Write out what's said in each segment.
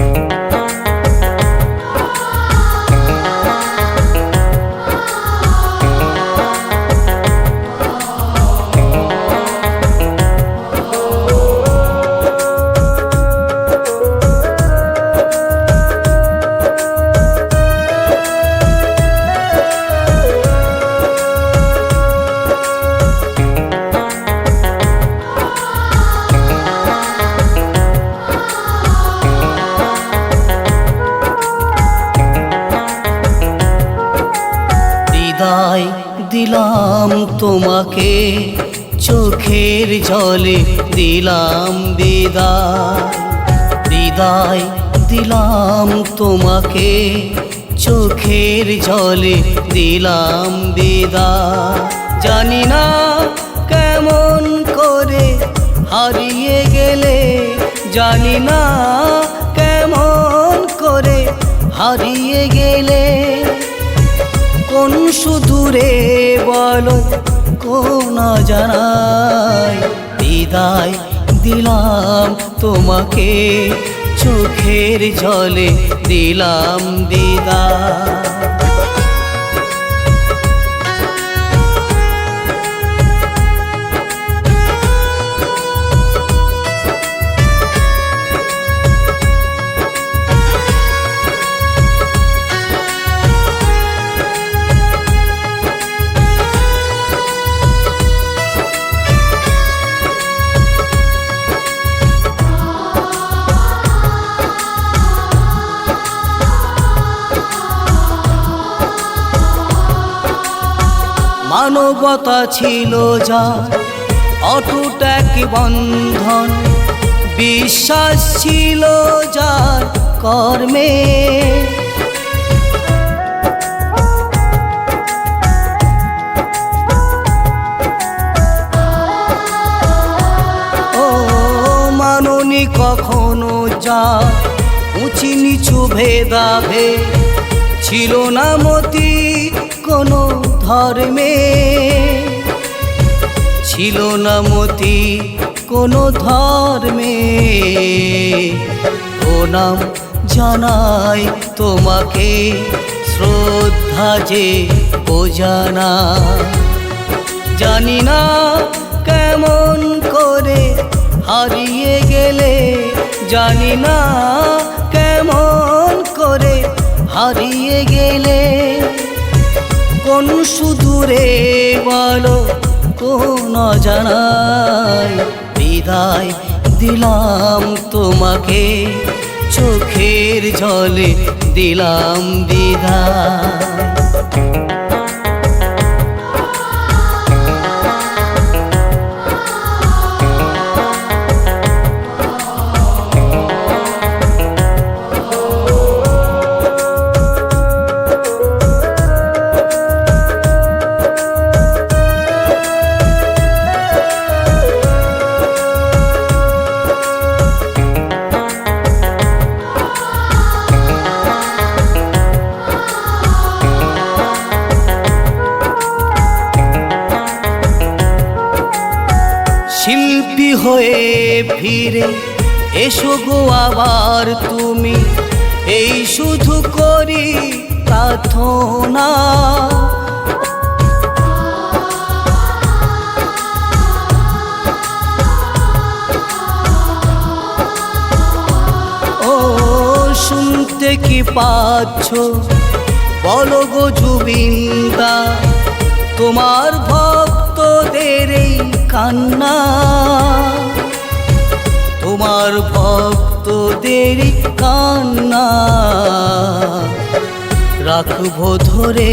বিদায় দিলাম তোমাকে, চোখের জলে দিলাম বিদায়। বিদায় দিলাম তোমাকে, চোখের জলে দিলাম বিদায়। জানি না কেমন করে হারিয়ে গেলে, জানি না কেমন করে হারিয়ে গেলে। কোন সুদূরে বল কোন জানাই? বিদায় দিলাম তোমাকে চোখের জলে দিলাম বিদায়। মানবতা ছিল যা অটুট এক বন্ধন। বিশ্বাস ছিল যার কর্মে। ও মাননি কখনো যা উঁচি নিচু ভেদাভে ছিল না মতি কোনো ধর্মে। ছিল না মতি কোনো ধর্মে। প্রণাম জানাই তোমাকে, শ্রদ্ধা যে বোঝানা জানি না কেমন করে হারিয়ে গেলে, জানি না কেমন করে হারিয়ে গেলে। কোন সুদূরে বলো কোন জানাই বিদায় দিলাম তোমাকে চোখের জলে দিলাম বিদায়। শিল্পী হয়ে ফিরে এসো গো আবার তুমি। এই শুধু করি প্রার্থনা। ও শুনতে কি পাচ্ছ? বলো গো জুবিন্দা, তোমার ভক্তদের এই কান্না। তোমার ভক্তদের এই কান্না। রাখব ধরে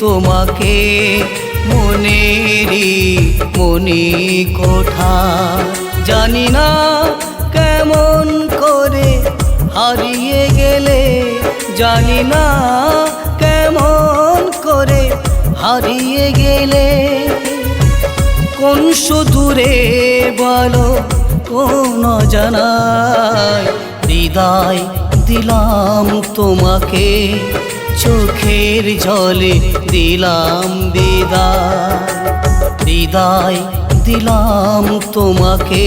তোমাকে মনেরই মনি কোঠা। জানি না কেমন করে হারিয়ে গেলে, জানি না কেমন করে হারিয়ে গেলে। কোন সুদূরে বলো কোন জানাই? বিদায় দিলাম তোমাকে, চোখের জলে দিলাম বিদায়। বিদায় দিলাম তোমাকে,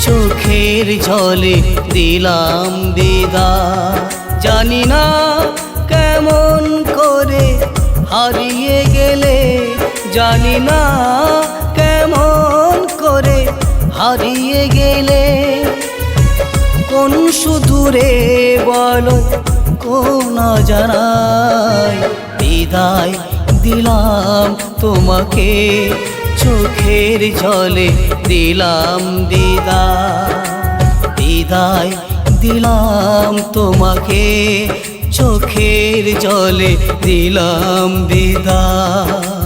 চোখের জলে দিলাম বিদায়। জানি না কেমন করে হারিয়ে গেলে, জানি না কেমন করে হারিয়ে গেলে কোন সুদূরে বলো, কোন জানাই বিদায় দিলাম তোমাকে, চোখের জলে দিলাম বিদায়। বিদায় দিলাম তোমাকে, চোখের জলে দিলাম বিদায়।